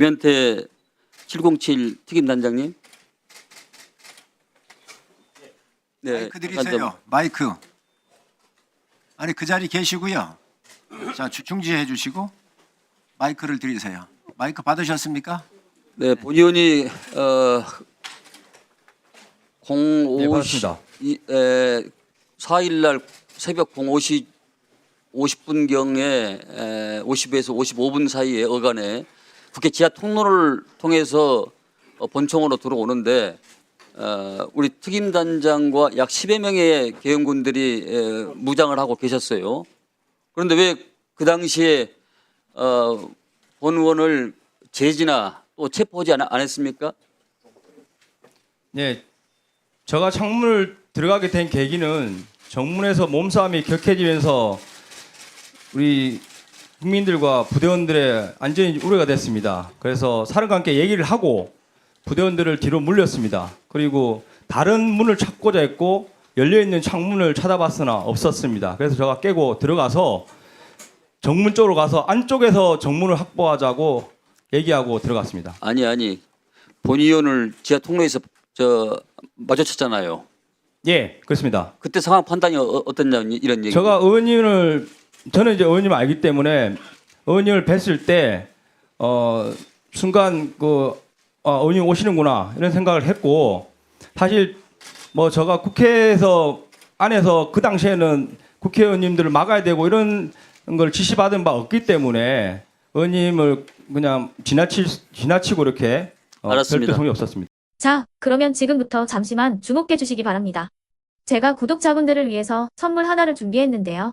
김현태 707 특임단장님. 네, 마이크 드리세요. 마이크. 아니 그 자리 계시고요. 자 주- 중지해 주시고 마이크를 드리세요. 마이크 받으셨습니까? 네, 본 의원이 어, 05 네, 받았습니다. 이, 에, 4일 날 새벽 05시 50분경에 에, 50에서 55분 사이에 어간에 국회 지하 통로를 통해서 어, 본청으로 들어오는데 어, 우리 특임단장과 약 10여 명의 계엄군들이 에, 무장을 하고 계셨어요. 그런데 왜 그 당시에 어, 본 의원을 제지나 또 체포하지 않, 안 했습니까? 네, 제가 창문을 들어가게 된 계기는 정문에서 몸싸움이 격해지면서 우리 국민들과 부대원들의 안전이 우려가 됐습니다. 그래서 사령과 함께 얘기를 하고 부대원들을 뒤로 물렸습니다. 그리고 다른 문을 찾고자 했고 열려 있는 창문을 찾아봤으나 없었습니다. 그래서 제가 깨고 들어가서 정문 쪽으로 가서 안쪽에서 정문을 확보하자고 얘기하고 들어갔습니다. 아니 아니 본 의원을 지하 통로에서 저 마주쳤잖아요. 예, 그렇습니다. 그때 상황 판단이 어, 어떻냐 이런 얘기. 제가 의원님을 저는 이제 의원님을 알기 때문에 의원님을 뵀을 때 어, 순간 그 어, 의원님 오시는구나 이런 생각을 했고 사실 뭐 제가 국회에서 안에서 그 당시에는 국회의원님들을 막아야 되고 이런 걸 지시받은 바 없기 때문에 의원님을 그냥 지나칠 지나치고 이렇게 어, 알았습니다. 별도 성이 없었습니다. 자, 그러면 지금부터 잠시만 주목해 주시기 바랍니다. 제가 구독자분들을 위해서 선물 하나를 준비했는데요.